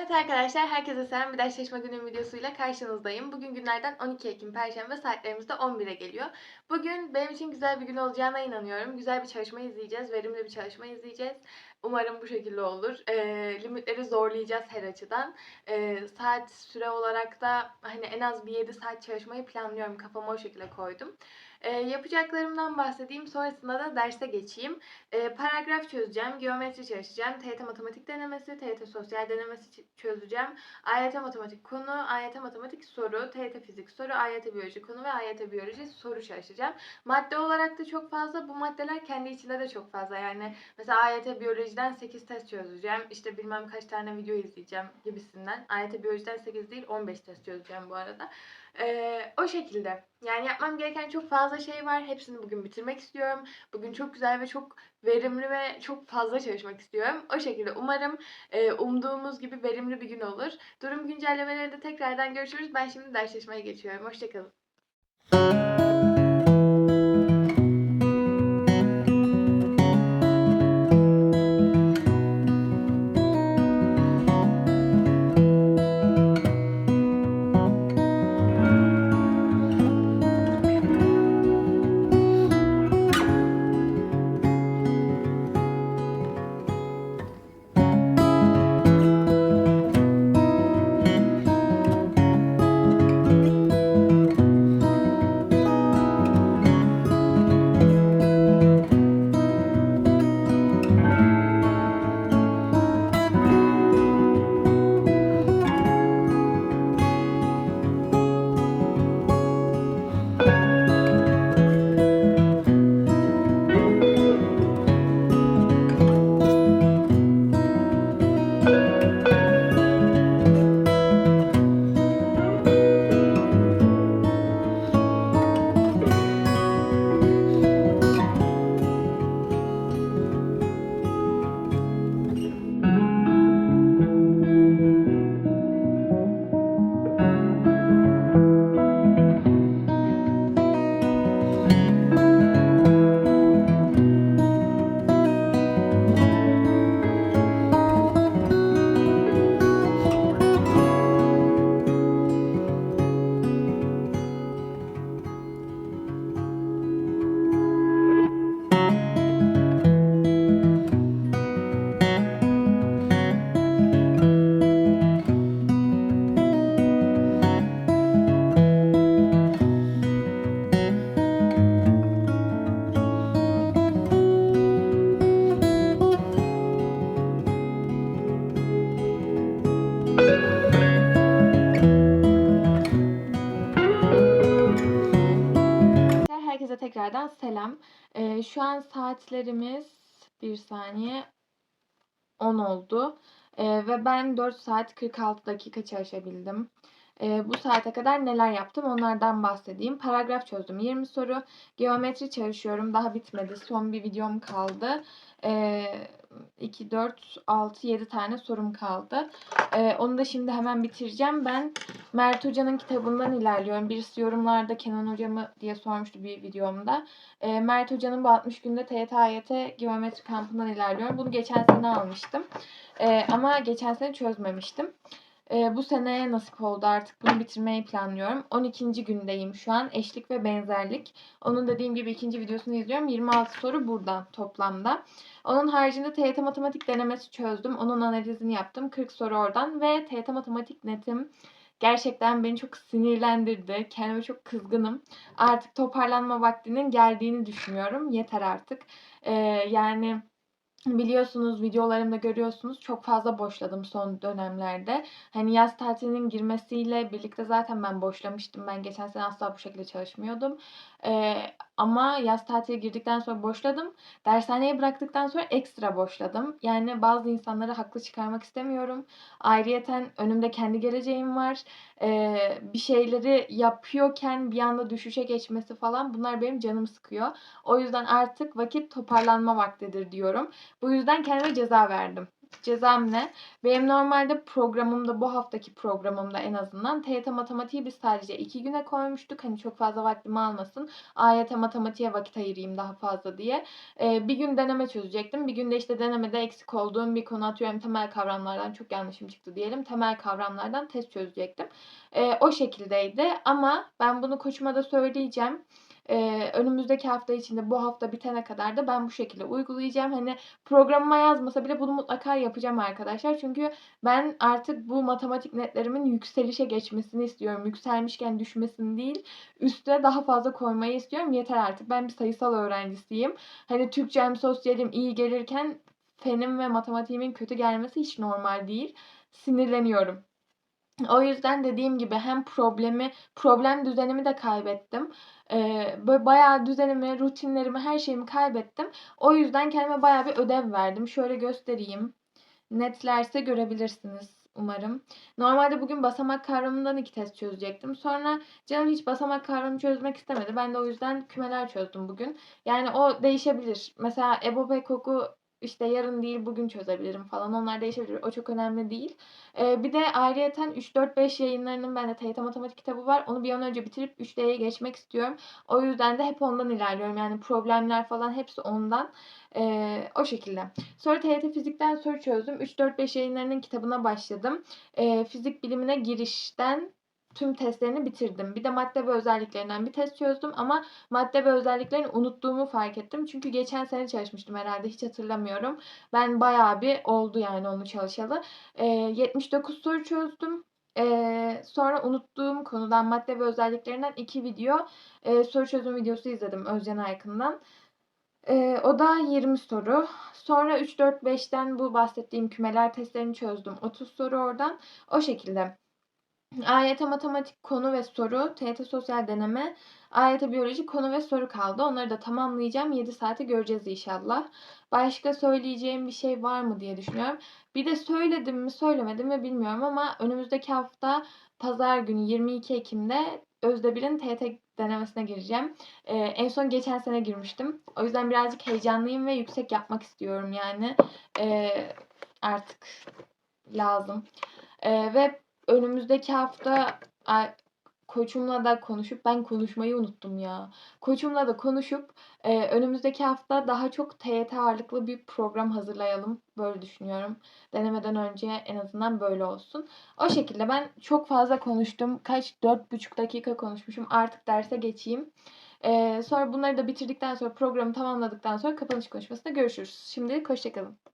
Evet arkadaşlar, herkese selam. Bir ders çalışma günü videosuyla karşınızdayım. Bugün günlerden 12 Ekim Perşembe saatlerimiz de 11'e geliyor. Bugün benim için güzel bir gün olacağına inanıyorum. Güzel bir çalışma izleyeceğiz, verimli bir çalışma izleyeceğiz. Umarım bu şekilde olur. E, limitleri zorlayacağız her açıdan. E, saat süre olarak da hani en az bir 7 saat çalışmayı planlıyorum. Kafama o şekilde koydum. E, yapacaklarımdan bahsedeyim. Sonrasında da derse geçeyim. E, paragraf çözeceğim, geometri çalışacağım, TYT matematik denemesi, TYT sosyal denemesi çözeceğim, AYT matematik konu, AYT matematik soru, TYT fizik soru, AYT biyoloji konu ve AYT biyoloji soru çalışacağım. Madde olarak da çok fazla. Bu maddeler kendi içinde de çok fazla. Yani mesela AYT biyolojiden 8 test çözeceğim. İşte bilmem kaç tane video izleyeceğim gibisinden. AYT biyolojiden 8 değil 15 test çözeceğim bu arada. Ee, o şekilde. Yani yapmam gereken çok fazla şey var. Hepsini bugün bitirmek istiyorum. Bugün çok güzel ve çok verimli ve çok fazla çalışmak istiyorum. O şekilde umarım e, umduğumuz gibi verimli bir gün olur. Durum güncellemelerinde tekrardan görüşürüz. Ben şimdi ders çalışmaya geçiyorum. Hoşçakalın. Selam. Ee, şu an saatlerimiz bir saniye 10 oldu. Ee, ve ben 4 saat 46 dakika çalışabildim. Ee, bu saate kadar neler yaptım onlardan bahsedeyim. Paragraf çözdüm 20 soru. Geometri çalışıyorum. Daha bitmedi. Son bir videom kaldı. Ee, 2, 4, 6, 7 tane sorum kaldı. Ee, onu da şimdi hemen bitireceğim. Ben Mert Hoca'nın kitabından ilerliyorum. Birisi yorumlarda Kenan Hocamı diye sormuştu bir videomda. Ee, Mert Hoca'nın bu 60 günde TYT geometri kampından ilerliyorum. Bunu geçen sene almıştım. Ee, ama geçen sene çözmemiştim. Ee, bu sene nasip oldu artık bunu bitirmeyi planlıyorum. 12. gündeyim şu an. Eşlik ve benzerlik. Onun dediğim gibi ikinci videosunu izliyorum. 26 soru burada toplamda. Onun haricinde TYT matematik denemesi çözdüm. Onun analizini yaptım. 40 soru oradan ve TYT matematik netim gerçekten beni çok sinirlendirdi. Kendime çok kızgınım. Artık toparlanma vaktinin geldiğini düşünüyorum. Yeter artık. Ee, yani biliyorsunuz videolarımda görüyorsunuz çok fazla boşladım son dönemlerde. Hani yaz tatilinin girmesiyle birlikte zaten ben boşlamıştım. Ben geçen sene asla bu şekilde çalışmıyordum. Ee, ama yaz tatili girdikten sonra boşladım. Dershaneye bıraktıktan sonra ekstra boşladım. Yani bazı insanları haklı çıkarmak istemiyorum. Ayrıyeten önümde kendi geleceğim var. Ee, bir şeyleri yapıyorken bir anda düşüşe geçmesi falan bunlar benim canımı sıkıyor. O yüzden artık vakit toparlanma vaktidir diyorum. Bu yüzden kendime ceza verdim. Cezam ne? Benim normalde programımda bu haftaki programımda en azından TYT matematiği biz sadece 2 güne koymuştuk. Hani çok fazla vaktimi almasın. AYT matematiğe vakit ayırayım daha fazla diye. Ee, bir gün deneme çözecektim. Bir günde işte denemede eksik olduğum bir konu atıyorum temel kavramlardan çok yanlışım çıktı diyelim. Temel kavramlardan test çözecektim. Ee, o şekildeydi ama ben bunu koçuma da söyleyeceğim. Ee, önümüzdeki hafta içinde bu hafta bitene kadar da ben bu şekilde uygulayacağım. Hani programıma yazmasa bile bunu mutlaka yapacağım arkadaşlar. Çünkü ben artık bu matematik netlerimin yükselişe geçmesini istiyorum. Yükselmişken düşmesini değil, üste daha fazla koymayı istiyorum. Yeter artık. Ben bir sayısal öğrencisiyim. Hani Türkçem, sosyalim iyi gelirken fenim ve matematiğimin kötü gelmesi hiç normal değil. Sinirleniyorum. O yüzden dediğim gibi hem problemi, problem düzenimi de kaybettim. Ee, böyle bayağı düzenimi, rutinlerimi, her şeyimi kaybettim. O yüzden kendime bayağı bir ödev verdim. Şöyle göstereyim. Netlerse görebilirsiniz umarım. Normalde bugün basamak kavramından iki test çözecektim. Sonra canım hiç basamak kavramı çözmek istemedi. Ben de o yüzden kümeler çözdüm bugün. Yani o değişebilir. Mesela EBOB koku işte yarın değil bugün çözebilirim falan. Onlar değişebilir. O çok önemli değil. Ee, bir de ayrıyeten 3-4-5 yayınlarının bende TYT Matematik kitabı var. Onu bir an önce bitirip 3D'ye geçmek istiyorum. O yüzden de hep ondan ilerliyorum. Yani problemler falan hepsi ondan. Ee, o şekilde. Sonra TYT Fizik'ten soru çözdüm. 3-4-5 yayınlarının kitabına başladım. Ee, fizik bilimine girişten tüm testlerini bitirdim. Bir de madde ve özelliklerinden bir test çözdüm ama madde ve özelliklerini unuttuğumu fark ettim. Çünkü geçen sene çalışmıştım herhalde hiç hatırlamıyorum. Ben bayağı bir oldu yani onu çalışalı. Ee, 79 soru çözdüm. Ee, sonra unuttuğum konudan madde ve özelliklerinden iki video e, soru çözüm videosu izledim Özcan Aykın'dan. Ee, o da 20 soru. Sonra 3, 4, 5'ten bu bahsettiğim kümeler testlerini çözdüm. 30 soru oradan. O şekilde. AYT matematik konu ve soru, TYT sosyal deneme, AYT biyoloji konu ve soru kaldı. Onları da tamamlayacağım. 7 saate göreceğiz inşallah. Başka söyleyeceğim bir şey var mı diye düşünüyorum. Bir de söyledim mi söylemedim mi bilmiyorum ama önümüzdeki hafta pazar günü 22 Ekim'de Özdebir'in TYT denemesine gireceğim. Ee, en son geçen sene girmiştim. O yüzden birazcık heyecanlıyım ve yüksek yapmak istiyorum yani. Ee, artık lazım. Ee, ve önümüzdeki hafta koçumla da konuşup ben konuşmayı unuttum ya. Koçumla da konuşup e, önümüzdeki hafta daha çok TYT ağırlıklı bir program hazırlayalım. Böyle düşünüyorum. Denemeden önce en azından böyle olsun. O şekilde ben çok fazla konuştum. Kaç? 4,5 dakika konuşmuşum. Artık derse geçeyim. Ee, sonra bunları da bitirdikten sonra programı tamamladıktan sonra kapanış konuşmasında görüşürüz. Şimdilik hoşçakalın.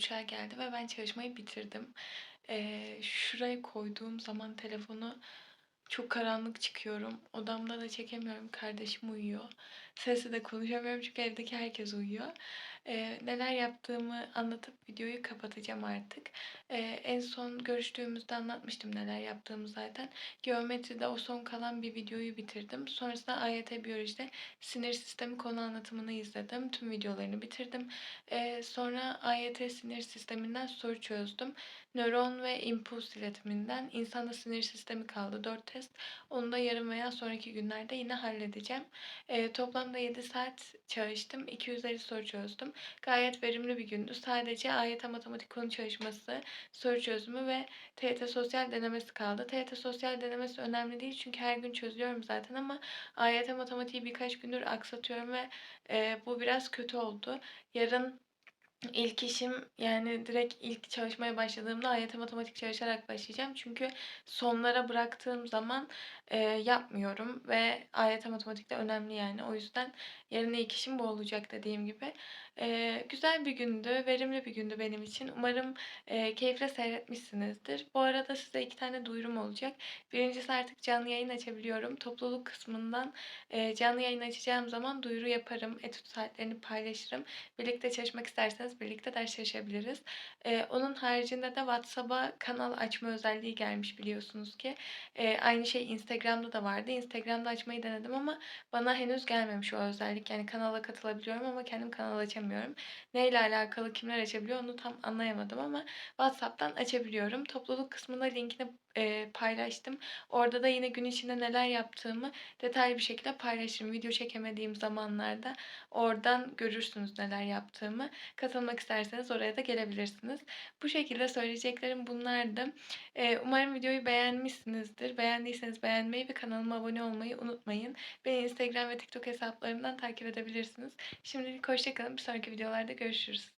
Buçuğa geldi ve ben çalışmayı bitirdim. Ee, şuraya koyduğum zaman telefonu Çok karanlık çıkıyorum. Odamda da çekemiyorum. Kardeşim uyuyor. Sesle de konuşamıyorum çünkü evdeki herkes uyuyor. Ee, neler yaptığımı anlatıp videoyu kapatacağım artık. Ee, en son görüştüğümüzde anlatmıştım neler yaptığımı zaten. Geometride o son kalan bir videoyu bitirdim. Sonrasında AYT Biyoloji'de sinir sistemi konu anlatımını izledim. Tüm videolarını bitirdim. Ee, sonra AYT sinir sisteminden soru çözdüm. Nöron ve impuls iletiminden insanda sinir sistemi kaldı. 4 test. Onu da yarın veya sonraki günlerde yine halledeceğim. E, toplamda 7 saat çalıştım. 250 soru çözdüm. Gayet verimli bir gündü. Sadece AYT matematik konu çalışması, soru çözümü ve TYT sosyal denemesi kaldı. TYT sosyal denemesi önemli değil çünkü her gün çözüyorum zaten ama AYT matematiği birkaç gündür aksatıyorum ve e, bu biraz kötü oldu. Yarın İlk işim yani direkt ilk çalışmaya başladığımda AYT matematik çalışarak başlayacağım. Çünkü sonlara bıraktığım zaman e, yapmıyorum ve AYT matematik de önemli yani. O yüzden yarın ilk işim bu olacak dediğim gibi. E, güzel bir gündü, verimli bir gündü benim için. Umarım e, keyifle seyretmişsinizdir. Bu arada size iki tane duyurum olacak. Birincisi artık canlı yayın açabiliyorum. Topluluk kısmından e, canlı yayın açacağım zaman duyuru yaparım. Etüt saatlerini paylaşırım. Birlikte çalışmak isterseniz birlikte ders çalışabiliriz. Ee, onun haricinde de WhatsApp'a kanal açma özelliği gelmiş biliyorsunuz ki. Ee, aynı şey Instagram'da da vardı. Instagram'da açmayı denedim ama bana henüz gelmemiş o özellik. Yani kanala katılabiliyorum ama kendim kanal açamıyorum. Neyle alakalı kimler açabiliyor onu tam anlayamadım ama WhatsApp'tan açabiliyorum. Topluluk kısmında linkini e, paylaştım. Orada da yine gün içinde neler yaptığımı detaylı bir şekilde paylaşırım. Video çekemediğim zamanlarda oradan görürsünüz neler yaptığımı. Katılmak isterseniz oraya da gelebilirsiniz. Bu şekilde söyleyeceklerim bunlardı. E, umarım videoyu beğenmişsinizdir. Beğendiyseniz beğenmeyi ve kanalıma abone olmayı unutmayın. Beni Instagram ve TikTok hesaplarımdan takip edebilirsiniz. Şimdilik hoşçakalın. Bir sonraki videolarda görüşürüz.